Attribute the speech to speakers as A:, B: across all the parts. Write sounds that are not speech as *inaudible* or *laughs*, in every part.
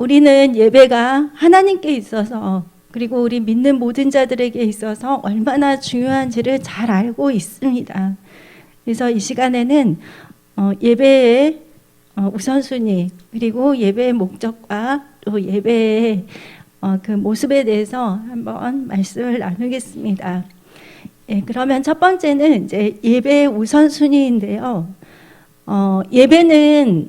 A: 우리는 예배가 하나님께 있어서 그리고 우리 믿는 모든 자들에게 있어서 얼마나 중요한지를 잘 알고 있습니다. 그래서 이 시간에는 어, 예배의 어, 우선순위 그리고 예배의 목적과 또 예배의 어, 그 모습에 대해서 한번 말씀을 나누겠습니다. 예, 그러면 첫 번째는 이제 예배의 우선순위인데요. 어, 예배는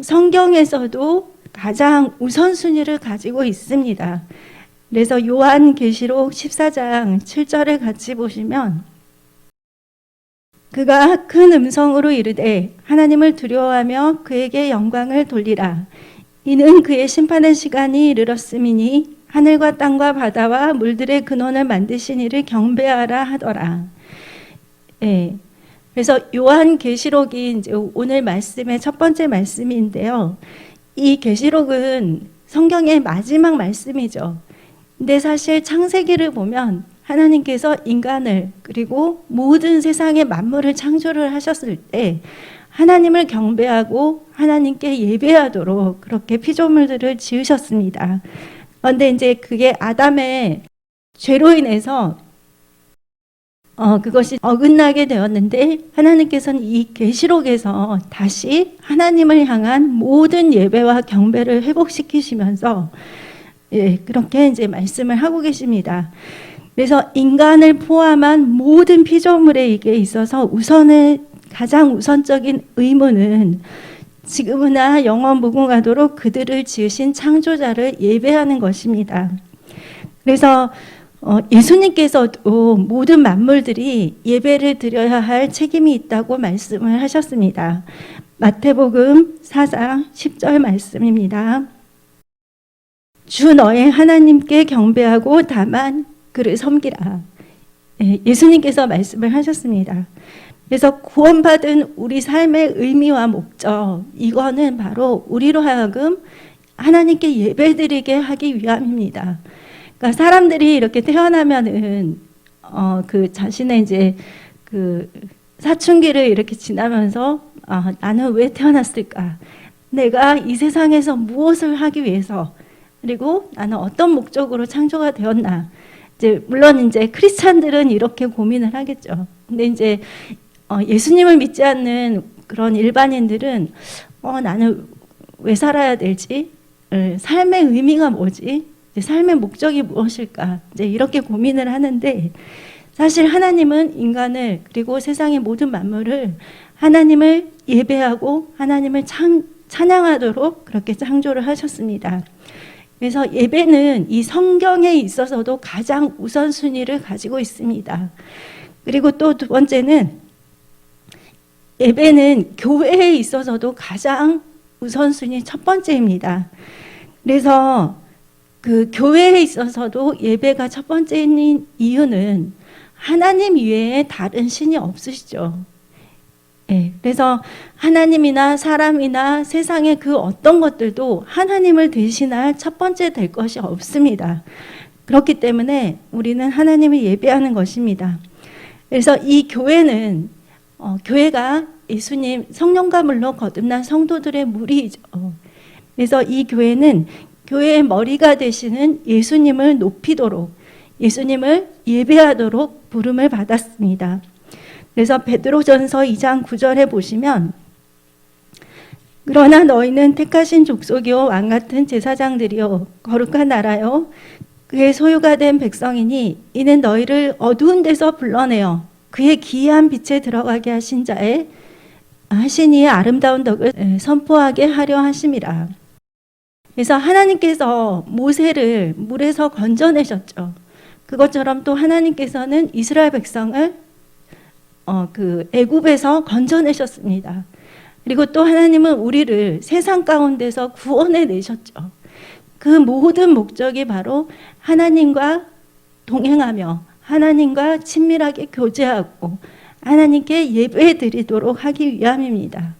A: 성경에서도 가장 우선순위를 가지고 있습니다. 그래서 요한계시록 14장 7절을 같이 보시면 그가 큰 음성으로 이르되 하나님을 두려워하며 그에게 영광을 돌리라. 이는 그의 심판의 시간이 이르렀음이니 하늘과 땅과 바다와 물들의 근원을 만드신 이를 경배하라 하더라. 예. 그래서 요한 계시록이 이제 오늘 말씀의 첫 번째 말씀인데요. 이 계시록은 성경의 마지막 말씀이죠. 근데 사실 창세기를 보면 하나님께서 인간을 그리고 모든 세상의 만물을 창조를 하셨을 때 하나님을 경배하고 하나님께 예배하도록 그렇게 피조물들을 지으셨습니다. 그런데 이제 그게 아담의 죄로 인해서 어, 그것이 어긋나게 되었는데 하나님께서는 이 계시록에서 다시 하나님을 향한 모든 예배와 경배를 회복시키시면서 예, 그렇게 이제 말씀을 하고 계십니다. 그래서 인간을 포함한 모든 피조물에게 있어서 우선의 가장 우선적인 의무는 지금이나 영원 무궁하도록 그들을 지으신 창조자를 예배하는 것입니다. 그래서 어, 예수님께서도 모든 만물들이 예배를 드려야 할 책임이 있다고 말씀을 하셨습니다. 마태복음 4장 10절 말씀입니다. 주 너의 하나님께 경배하고 다만 그를 섬기라. 예, 예수님께서 말씀을 하셨습니다. 그래서 구원받은 우리 삶의 의미와 목적, 이거는 바로 우리로 하여금 하나님께 예배드리게 하기 위함입니다. 그러니까 사람들이 이렇게 태어나면은 어, 그 자신의 이제 그 사춘기를 이렇게 지나면서 아, 나는 왜 태어났을까? 내가 이 세상에서 무엇을 하기 위해서 그리고 나는 어떤 목적으로 창조가 되었나? 이제 물론 이제 크리스찬들은 이렇게 고민을 하겠죠. 근데 이제 어, 예수님을 믿지 않는 그런 일반인들은 어, 나는 왜 살아야 될지, 에, 삶의 의미가 뭐지, 삶의 목적이 무엇일까, 이제 이렇게 고민을 하는데 사실 하나님은 인간을 그리고 세상의 모든 만물을 하나님을 예배하고 하나님을 찬, 찬양하도록 그렇게 창조를 하셨습니다. 그래서 예배는 이 성경에 있어서도 가장 우선순위를 가지고 있습니다. 그리고 또 두 번째는 예배는 교회에 있어서도 가장 우선순위 첫 번째입니다. 그래서 그 교회에 있어서도 예배가 첫 번째인 이유는 하나님 외에 다른 신이 없으시죠. 예, 그래서 하나님이나 사람이나 세상의 그 어떤 것들도 하나님을 대신할 첫 번째 될 것이 없습니다. 그렇기 때문에 우리는 하나님을 예배하는 것입니다. 그래서 이 교회는 어, 교회가 예수님 성령과 물로 거듭난 성도들의 무리이죠. 그래서 이 교회는 교회의 머리가 되시는 예수님을 높이도록 예수님을 예배하도록 부름을 받았습니다. 그래서 베드로전서 2장 9절에 보시면 그러나 너희는 택하신 족속이요 왕 같은 제사장들이요 거룩한 나라요 그의 소유가 된 백성이니 이는 너희를 어두운 데서 불러내어 그의 기이한 빛에 들어가게 하신 자의 하신 이의 아름다운 덕을 선포하게 하려 하심이라. 그래서 하나님께서 모세를 물에서 건져내셨죠. 그것처럼 또 하나님께서는 이스라엘 백성을 어, 그 애굽에서 건져내셨습니다. 그리고 또 하나님은 우리를 세상 가운데서 구원해 내셨죠. 그 모든 목적이 바로 하나님과 동행하며 하나님과 친밀하게 교제하고 하나님께 예배 드리도록 하기 위함입니다.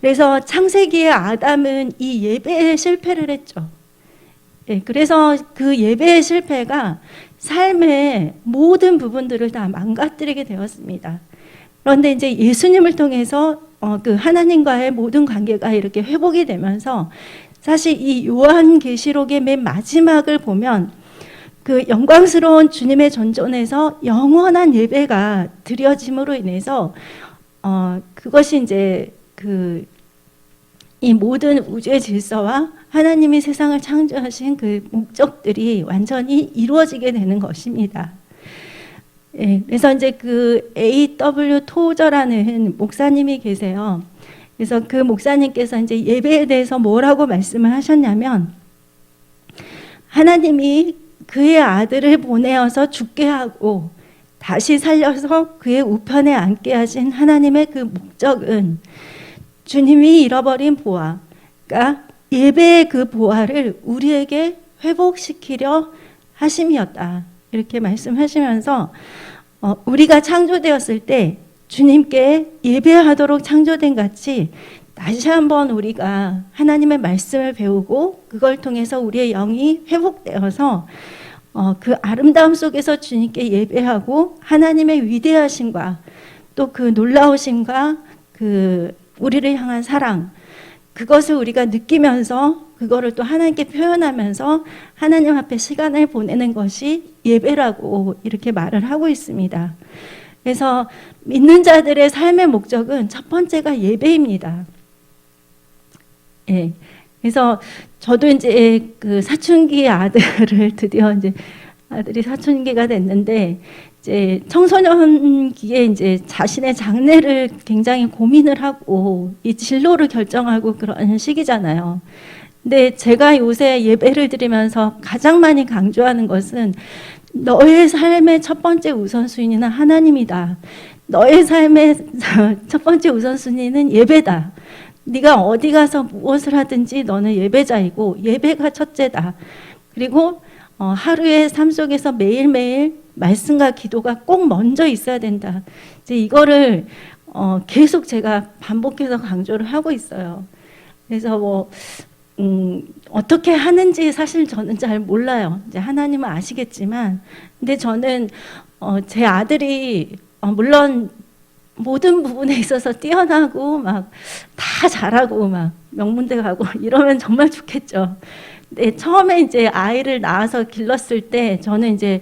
A: 그래서 창세기의 아담은 이 예배에 실패를 했죠. 예, 그래서 그 예배의 실패가 삶의 모든 부분들을 다 망가뜨리게 되었습니다. 그런데 이제 예수님을 통해서 어, 그 하나님과의 모든 관계가 이렇게 회복이 되면서 사실 이 요한계시록의 맨 마지막을 보면 그 영광스러운 주님의 전전에서 영원한 예배가 드려짐으로 인해서 어 그것이 이제 그 이 모든 우주의 질서와 하나님이 세상을 창조하신 그 목적들이 완전히 이루어지게 되는 것입니다. 예, 그래서 이제 그 A.W. 토저라는 목사님이 계세요. 그래서 그 목사님께서 이제 예배에 대해서 뭐라고 말씀을 하셨냐면 하나님이 그의 아들을 보내어서 죽게 하고 다시 살려서 그의 우편에 앉게 하신 하나님의 그 목적은 주님이 잃어버린 그러니까 예배의 그 보화를 우리에게 회복시키려 하심이었다. 이렇게 말씀하시면서 어, 우리가 창조되었을 때 주님께 예배하도록 창조된 같이 다시 한번 우리가 하나님의 말씀을 배우고 그걸 통해서 우리의 영이 회복되어서 어, 그 아름다움 속에서 주님께 예배하고 하나님의 위대하심과 또 그 놀라우심과 그 우리를 향한 사랑 그것을 우리가 느끼면서 그거를 또 하나님께 표현하면서 하나님 앞에 시간을 보내는 것이 예배라고 이렇게 말을 하고 있습니다. 그래서 믿는 자들의 삶의 목적은 첫 번째가 예배입니다. 예. 그래서 저도 이제 그 사춘기 아들을 *laughs* 드디어 이제 아들이 사춘기가 됐는데 이제 청소년기에 이제 자신의 장래를 굉장히 고민을 하고 이 진로를 결정하고 그런 시기잖아요. 근데 제가 요새 예배를 드리면서 가장 많이 강조하는 것은 너의 삶의 첫 번째 우선순위는 하나님이다. 너의 삶의 *laughs* 첫 번째 우선순위는 예배다. 네가 어디 가서 무엇을 하든지 너는 예배자이고 예배가 첫째다. 그리고 어, 하루의 삶 속에서 매일매일 말씀과 기도가 꼭 먼저 있어야 된다. 이제 이거를 어, 계속 제가 반복해서 강조를 하고 있어요. 그래서 뭐 음, 어떻게 하는지 사실 저는 잘 몰라요. 이제 하나님은 아시겠지만, 근데 저는 어, 제 아들이 어, 물론 모든 부분에 있어서 뛰어나고 막 다 잘하고 막 명문대 가고 *laughs* 이러면 정말 좋겠죠. 근데 처음에 이제 아이를 낳아서 길렀을 때 저는 이제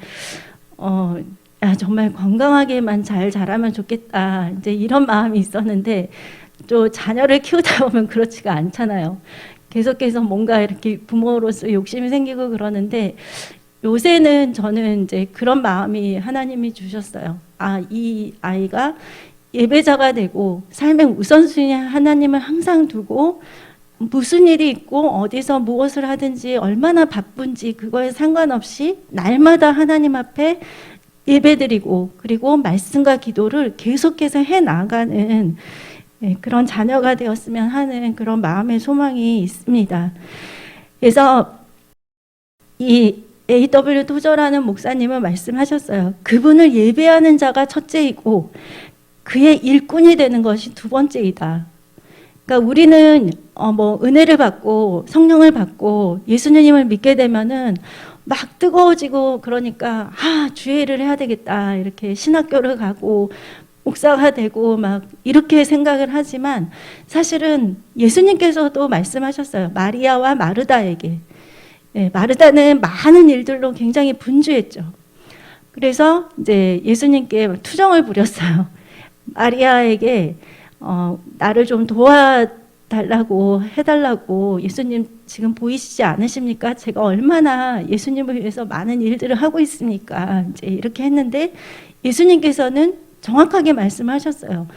A: 어, 야, 정말 건강하게만 잘 자라면 좋겠다. 이제 이런 마음이 있었는데 또 자녀를 키우다 *laughs* 보면 그렇지가 않잖아요. 계속해서 뭔가 이렇게 부모로서 욕심이 생기고 그러는데 요새는 저는 이제 그런 마음이 하나님이 주셨어요. 아, 이 아이가 예배자가 되고 삶의 우선순위 하나님을 항상 두고 무슨 일이 있고 어디서 무엇을 하든지 얼마나 바쁜지 그거에 상관없이 날마다 하나님 앞에 예배드리고 그리고 말씀과 기도를 계속해서 해 나가는 예, 그런 자녀가 되었으면 하는 그런 마음의 소망이 있습니다. 그래서 이 A.W. 토저라는 목사님은 말씀하셨어요. 그분을 예배하는 자가 첫째이고 그의 일꾼이 되는 것이 두 번째이다. 그러니까 우리는 어 뭐 은혜를 받고 성령을 받고 예수님을 믿게 되면은 막 뜨거워지고 그러니까 아 주의를 해야 되겠다 이렇게 신학교를 가고 목사가 되고 막 이렇게 생각을 하지만 사실은 예수님께서도 말씀하셨어요 마리아와 마르다에게 예, 마르다는 많은 일들로 굉장히 분주했죠. 그래서 이제 예수님께 투정을 부렸어요. 마리아에게 어, 나를 좀 도와달라고 해달라고 예수님 지금 보이시지 않으십니까? 제가 얼마나 예수님을 위해서 많은 일들을 하고 있습니까? 이제 이렇게 했는데 예수님께서는 정확하게 말씀하셨어요.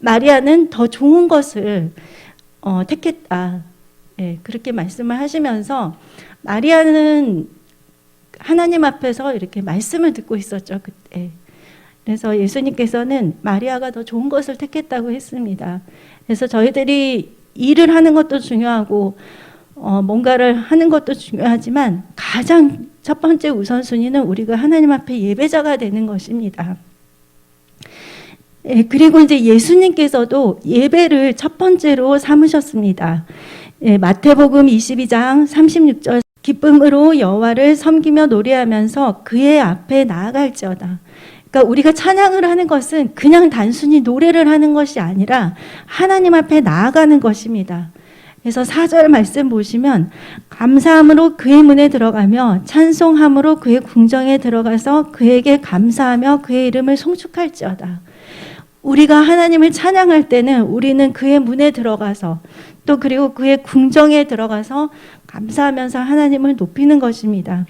A: 마리아는 더 좋은 것을 어, 택했다. 예, 그렇게 말씀을 하시면서 마리아는 하나님 앞에서 이렇게 말씀을 듣고 있었죠 그때. 그래서 예수님께서는 마리아가 더 좋은 것을 택했다고 했습니다. 그래서 저희들이 일을 하는 것도 중요하고 어, 뭔가를 하는 것도 중요하지만 가장 첫 번째 우선순위는 우리가 하나님 앞에 예배자가 되는 것입니다. 예, 그리고 이제 예수님께서도 예배를 첫 번째로 삼으셨습니다. 예, 마태복음 22장 36절 기쁨으로 여호와를 섬기며 노래하면서 그의 앞에 나아갈지어다. 그러니까 우리가 찬양을 하는 것은 그냥 단순히 노래를 하는 것이 아니라 하나님 앞에 나아가는 것입니다. 그래서 4절 말씀 보시면 감사함으로 그의 문에 들어가며 찬송함으로 그의 궁정에 들어가서 그에게 감사하며 그의 이름을 송축할지어다. 우리가 하나님을 찬양할 때는 우리는 그의 문에 들어가서 또 그리고 그의 궁정에 들어가서 감사하면서 하나님을 높이는 것입니다.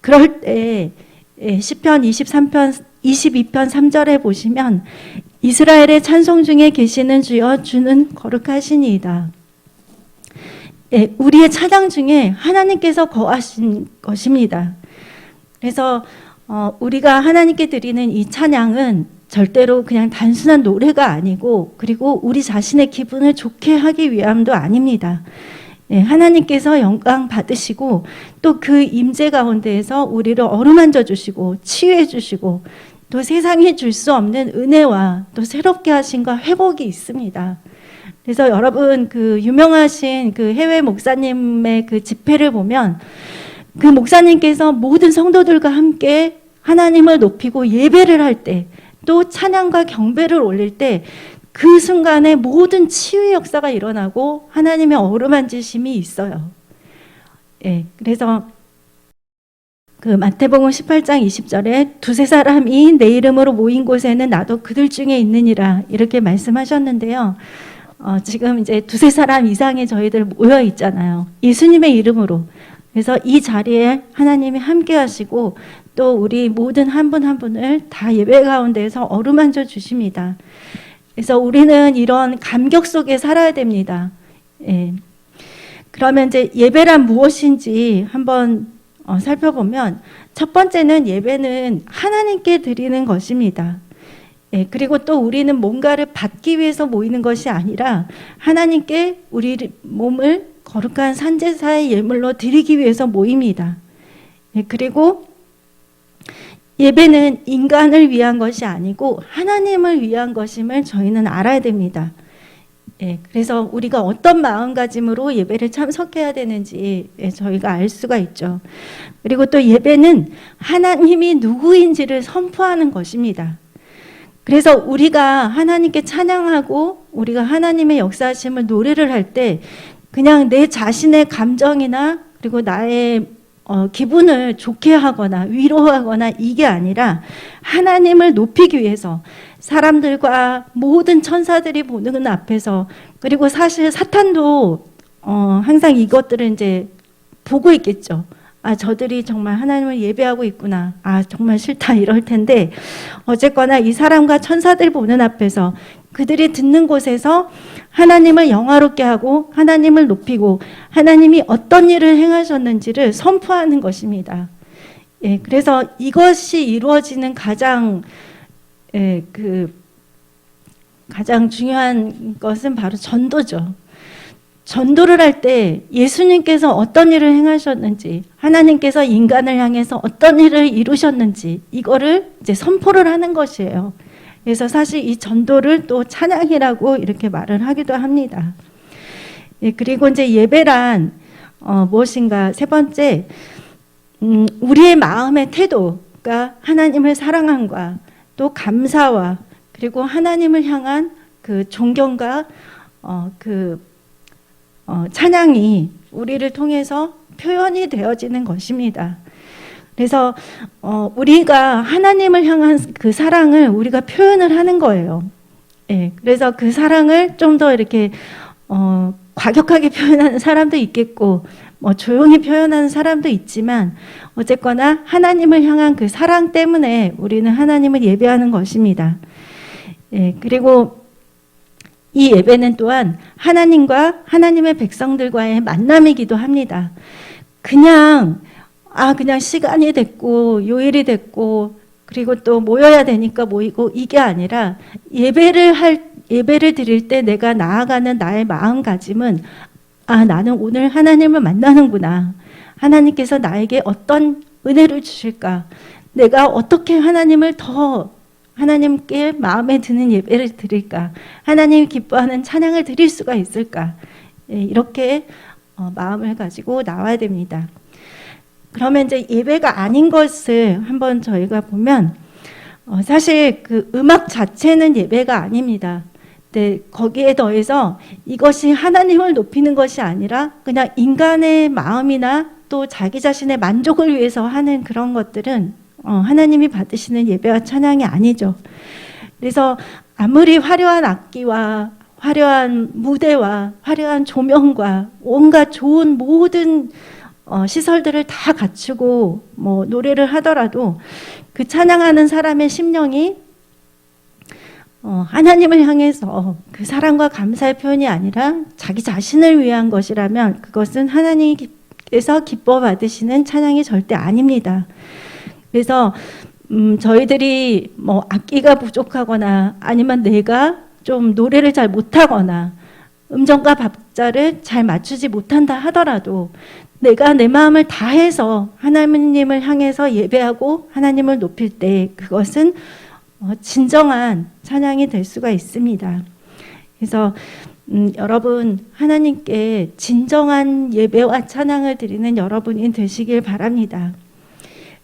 A: 그럴 때 예, 시편 23편 22편 3절에 보시면 이스라엘의 찬송 중에 계시는 주여 주는 거룩하시니이다. 예, 우리의 찬양 중에 하나님께서 거하신 것입니다. 그래서 어, 우리가 하나님께 드리는 이 찬양은 절대로 그냥 단순한 노래가 아니고 그리고 우리 자신의 기분을 좋게 하기 위함도 아닙니다. 예, 하나님께서 영광 받으시고 또 그 임재 가운데에서 우리를 어루만져 주시고 치유해 주시고 또 세상이 줄 수 없는 은혜와 또 새롭게 하신과 회복이 있습니다. 그래서 여러분 그 유명하신 그 해외 목사님의 그 집회를 보면 그 목사님께서 모든 성도들과 함께 하나님을 높이고 예배를 할 때 또 찬양과 경배를 올릴 때 그 순간에 모든 치유 역사가 일어나고 하나님의 어루만지심이 있어요. 예, 그래서 그 마태복음 18장 20절에 두세 사람이 내 이름으로 모인 곳에는 나도 그들 중에 있느니라 이렇게 말씀하셨는데요. 어, 지금 이제 두세 사람 이상의 저희들 모여 있잖아요. 예수님의 이름으로. 그래서 이 자리에 하나님이 함께 하시고 또 우리 모든 한 분한 분을 다 예배 가운데에서 어루만져 주십니다. 그래서 우리는 이런 감격 속에 살아야 됩니다. 예. 그러면 이제 예배란 무엇인지 한번 어, 살펴보면 첫 번째는 예배는 하나님께 드리는 것입니다. 예, 그리고 또 우리는 뭔가를 받기 위해서 모이는 것이 아니라 하나님께 우리 몸을 거룩한 산제사의 예물로 드리기 위해서 모입니다. 예, 그리고 예배는 인간을 위한 것이 아니고 하나님을 위한 것임을 저희는 알아야 됩니다. 예, 그래서 우리가 어떤 마음가짐으로 예배를 참석해야 되는지 예, 저희가 알 수가 있죠. 그리고 또 예배는 하나님이 누구인지를 선포하는 것입니다. 그래서 우리가 하나님께 찬양하고 우리가 하나님의 역사하심을 노래를 할 때 그냥 내 자신의 감정이나 그리고 나의 어, 기분을 좋게 하거나 위로하거나 이게 아니라 하나님을 높이기 위해서 사람들과 모든 천사들이 보는 앞에서 그리고 사실 사탄도 어, 항상 이것들을 이제 보고 있겠죠. 아, 저들이 정말 하나님을 예배하고 있구나. 아, 정말 싫다. 이럴 텐데, 어쨌거나 이 사람과 천사들 보는 앞에서 그들이 듣는 곳에서 하나님을 영화롭게 하고 하나님을 높이고 하나님이 어떤 일을 행하셨는지를 선포하는 것입니다. 예, 그래서 이것이 이루어지는 가장 예, 그 가장 중요한 것은 바로 전도죠. 전도를 할 때 예수님께서 어떤 일을 행하셨는지, 하나님께서 인간을 향해서 어떤 일을 이루셨는지, 이거를 이제 선포를 하는 것이에요. 그래서 사실 이 전도를 또 찬양이라고 이렇게 말을 하기도 합니다. 예, 그리고 이제 예배란 어, 무엇인가 세 번째, 음, 우리의 마음의 태도가 하나님을 사랑함과 또 감사와 그리고 하나님을 향한 그 존경과 어, 그 어, 찬양이 우리를 통해서 표현이 되어지는 것입니다. 그래서 어, 우리가 하나님을 향한 그 사랑을 우리가 표현을 하는 거예요. 예, 그래서 그 사랑을 좀 더 이렇게 어, 과격하게 표현하는 사람도 있겠고, 뭐 조용히 표현하는 사람도 있지만, 어쨌거나 하나님을 향한 그 사랑 때문에 우리는 하나님을 예배하는 것입니다. 예, 그리고 이 예배는 또한 하나님과 하나님의 백성들과의 만남이기도 합니다. 그냥 아 그냥 시간이 됐고 요일이 됐고 그리고 또 모여야 되니까 모이고 이게 아니라 예배를 할 예배를 드릴 때 내가 나아가는 나의 마음가짐은 아 나는 오늘 하나님을 만나는구나. 하나님께서 나에게 어떤 은혜를 주실까? 내가 어떻게 하나님을 더 하나님께 마음에 드는 예배를 드릴까? 하나님 기뻐하는 찬양을 드릴 수가 있을까? 예, 이렇게 어, 마음을 가지고 나와야 됩니다. 그러면 이제 예배가 아닌 것을 한번 저희가 보면 어, 사실 그 음악 자체는 예배가 아닙니다. 네, 거기에 더해서 이것이 하나님을 높이는 것이 아니라 그냥 인간의 마음이나 또 자기 자신의 만족을 위해서 하는 그런 것들은 어, 하나님이 받으시는 예배와 찬양이 아니죠. 그래서 아무리 화려한 악기와 화려한 무대와 화려한 조명과 온갖 좋은 모든 어, 시설들을 다 갖추고 뭐 노래를 하더라도 그 찬양하는 사람의 심령이 어, 하나님을 향해서 그 사랑과 감사의 표현이 아니라 자기 자신을 위한 것이라면 그것은 하나님께서 기뻐 받으시는 찬양이 절대 아닙니다. 그래서 음, 저희들이 뭐 악기가 부족하거나 아니면 내가 좀 노래를 잘 못하거나 음정과 박자를 잘 맞추지 못한다 하더라도 내가 내 마음을 다해서 하나님을 향해서 예배하고 하나님을 높일 때 그것은 어, 진정한 찬양이 될 수가 있습니다. 그래서 음, 여러분 하나님께 진정한 예배와 찬양을 드리는 여러분이 되시길 바랍니다.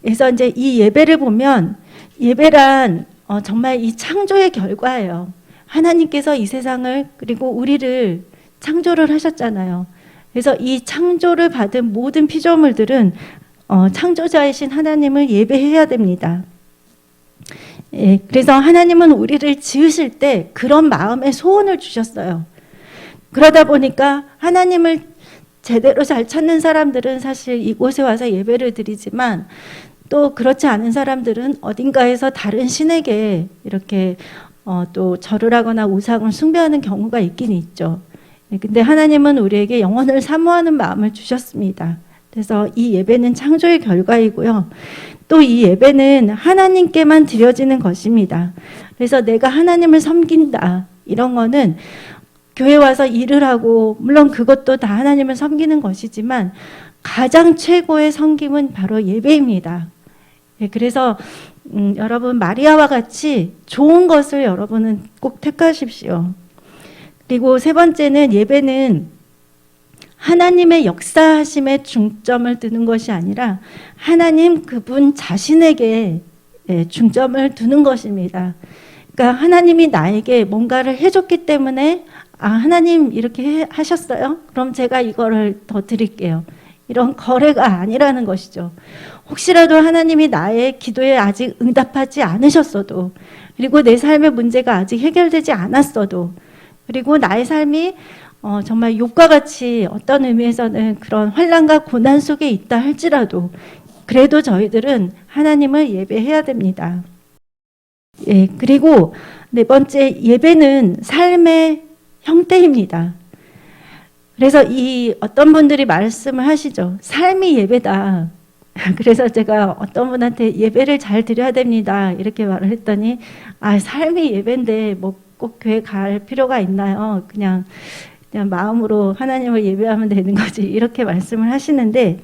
A: 그래서 이제 이 예배를 보면 예배란 어, 정말 이 창조의 결과예요. 하나님께서 이 세상을 그리고 우리를 창조를 하셨잖아요. 그래서 이 창조를 받은 모든 피조물들은 어, 창조자이신 하나님을 예배해야 됩니다. 예, 그래서 하나님은 우리를 지으실 때 그런 마음의 소원을 주셨어요. 그러다 보니까 하나님을 제대로 잘 찾는 사람들은 사실 이곳에 와서 예배를 드리지만 또 그렇지 않은 사람들은 어딘가에서 다른 신에게 이렇게 어, 또 절을 하거나 우상을 숭배하는 경우가 있긴 있죠. 예, 근데 하나님은 우리에게 영혼을 사모하는 마음을 주셨습니다. 그래서 이 예배는 창조의 결과이고요. 또 이 예배는 하나님께만 드려지는 것입니다. 그래서 내가 하나님을 섬긴다. 이런 거는 교회 와서 일을 하고, 물론 그것도 다 하나님을 섬기는 것이지만, 가장 최고의 섬김은 바로 예배입니다. 예, 그래서, 음, 여러분, 마리아와 같이 좋은 것을 여러분은 꼭 택하십시오. 그리고 세 번째는 예배는 하나님의 역사하심에 중점을 두는 것이 아니라 하나님 그분 자신에게 예, 중점을 두는 것입니다. 그러니까 하나님이 나에게 뭔가를 해줬기 때문에 아 하나님 이렇게 해- 하셨어요? 그럼 제가 이거를 더 드릴게요. 이런 거래가 아니라는 것이죠. 혹시라도 하나님이 나의 기도에 아직 응답하지 않으셨어도 그리고 내 삶의 문제가 아직 해결되지 않았어도 그리고 나의 삶이 어, 정말 욕과 같이 어떤 의미에서는 그런 환란과 고난 속에 있다 할지라도 그래도 저희들은 하나님을 예배해야 됩니다. 예, 그리고 네 번째 예배는 삶의 형태입니다. 그래서 이 어떤 분들이 말씀을 하시죠. 삶이 예배다. *laughs* 그래서 제가 어떤 분한테 예배를 잘 드려야 됩니다. 이렇게 말을 했더니 아, 삶이 예배인데 뭐 꼭 교회 갈 필요가 있나요? 그냥 그냥 마음으로 하나님을 예배하면 되는 거지 *laughs* 이렇게 말씀을 하시는데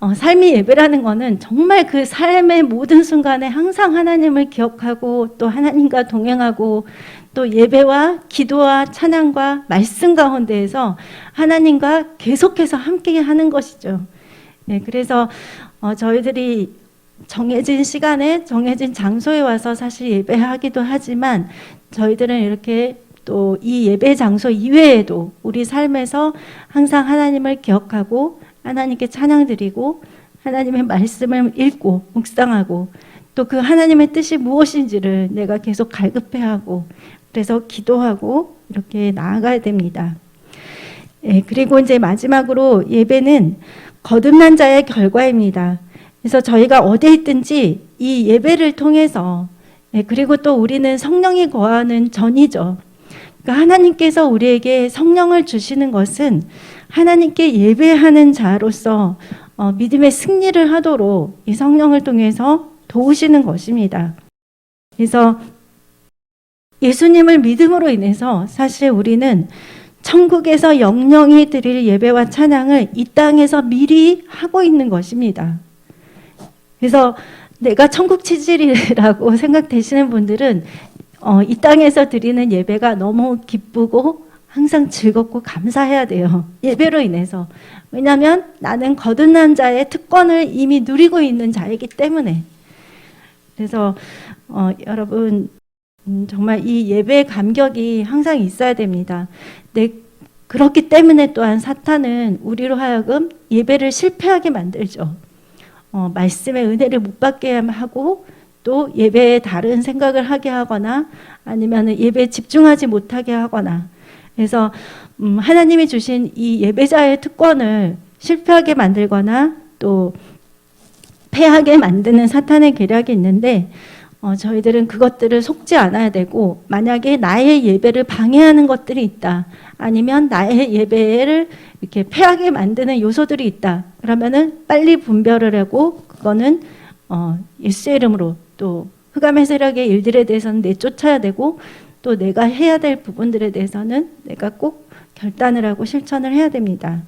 A: 어, 삶의 예배라는 거는 정말 그 삶의 모든 순간에 항상 하나님을 기억하고 또 하나님과 동행하고 또 예배와 기도와 찬양과 말씀 가운데에서 하나님과 계속해서 함께 하는 것이죠. 네, 그래서 어, 저희들이 정해진 시간에 정해진 장소에 와서 사실 예배하기도 하지만 저희들은 이렇게 또 이 예배 장소 이외에도 우리 삶에서 항상 하나님을 기억하고 하나님께 찬양 드리고 하나님의 말씀을 읽고 묵상하고 또 그 하나님의 뜻이 무엇인지를 내가 계속 갈급해하고 그래서 기도하고 이렇게 나아가야 됩니다. 예, 그리고 이제 마지막으로 예배는 거듭난 자의 결과입니다. 그래서 저희가 어디에 있든지 이 예배를 통해서 예, 그리고 또 우리는 성령이 거하는 전이죠. 그러니까 하나님께서 우리에게 성령을 주시는 것은 하나님께 예배하는 자로서 어, 믿음의 승리를 하도록 이 성령을 통해서 도우시는 것입니다. 그래서 예수님을 믿음으로 인해서 사실 우리는 천국에서 영령이 드릴 예배와 찬양을 이 땅에서 미리 하고 있는 것입니다. 그래서 내가 천국 치질이라고 *laughs* 생각되시는 분들은 어, 이 땅에서 드리는 예배가 너무 기쁘고 항상 즐겁고 감사해야 돼요. 예배로 인해서. 왜냐하면 나는 거듭난 자의 특권을 이미 누리고 있는 자이기 때문에. 그래서 어, 여러분 음, 정말 이 예배 감격이 항상 있어야 됩니다. 내 그렇기 때문에 또한 사탄은 우리로 하여금 예배를 실패하게 만들죠. 어, 말씀의 은혜를 못 받게 하고 또 예배에 다른 생각을 하게 하거나 아니면 예배에 집중하지 못하게 하거나. 그래서 음, 하나님이 주신 이 예배자의 특권을 실패하게 만들거나 또 패하게 만드는 사탄의 계략이 있는데 어, 저희들은 그것들을 속지 않아야 되고 만약에 나의 예배를 방해하는 것들이 있다 아니면 나의 예배를 이렇게 패하게 만드는 요소들이 있다 그러면은 빨리 분별을 하고 그거는 어, 예수의 이름으로 또 흑암의 세력의 일들에 대해서는 내쫓아야 되고 또 내가 해야 될 부분들에 대해서는 내가 꼭 결단을 하고 실천을 해야 됩니다.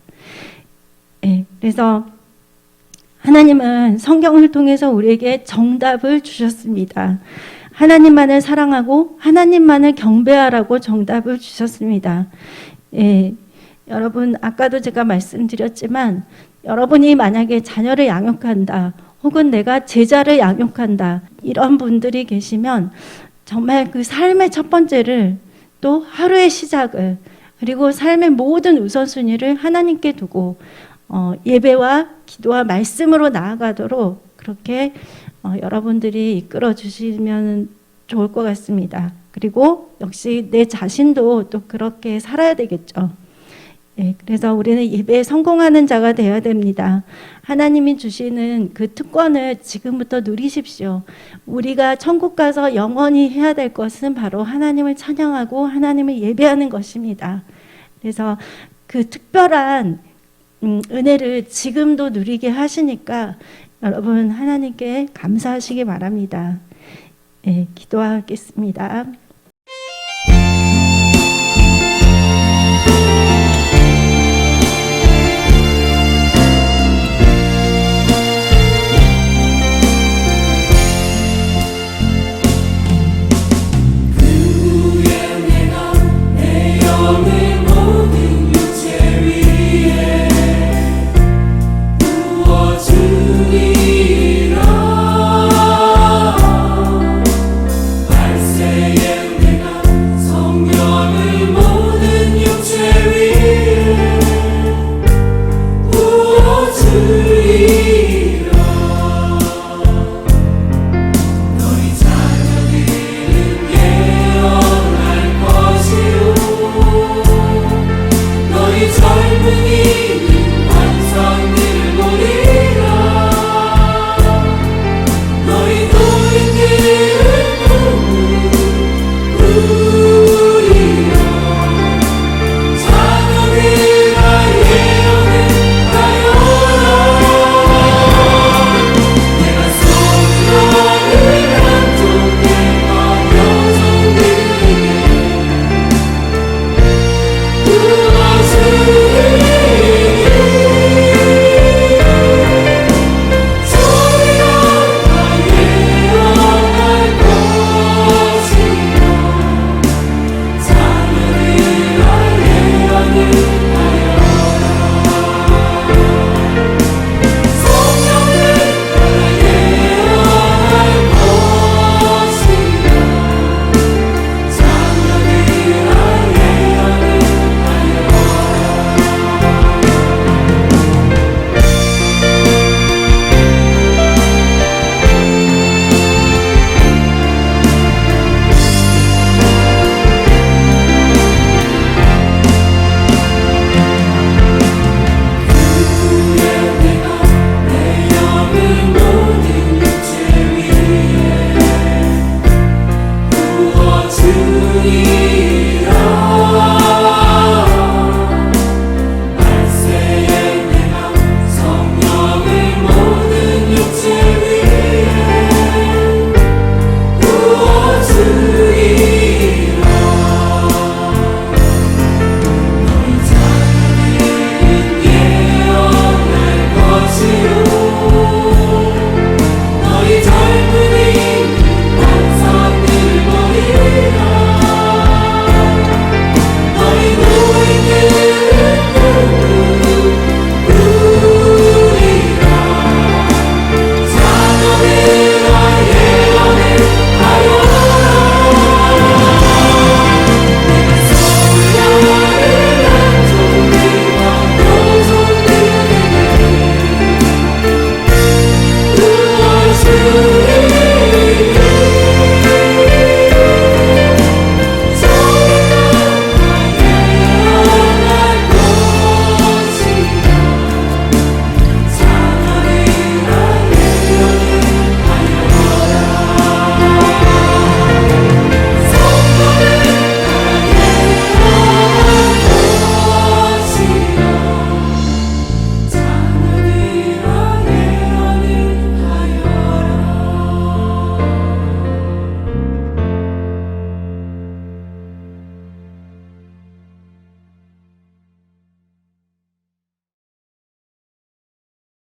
A: 예, 그래서 하나님은 성경을 통해서 우리에게 정답을 주셨습니다. 하나님만을 사랑하고 하나님만을 경배하라고 정답을 주셨습니다. 예, 여러분 아까도 제가 말씀드렸지만 여러분이 만약에 자녀를 양육한다 혹은 내가 제자를 양육한다 이런 분들이 계시면 정말 그 삶의 첫 번째를 또 하루의 시작을 그리고 삶의 모든 우선순위를 하나님께 두고 어, 예배와 기도와 말씀으로 나아가도록 그렇게 어, 여러분들이 이끌어 주시면 좋을 것 같습니다. 그리고 역시 내 자신도 또 그렇게 살아야 되겠죠. 예, 그래서 우리는 예배에 성공하는 자가 되어야 됩니다. 하나님이 주시는 그 특권을 지금부터 누리십시오. 우리가 천국 가서 영원히 해야 될 것은 바로 하나님을 찬양하고 하나님을 예배하는 것입니다. 그래서 그 특별한 음, 은혜를 지금도 누리게 하시니까 여러분 하나님께 감사하시기 바랍니다. 예, 기도하겠습니다.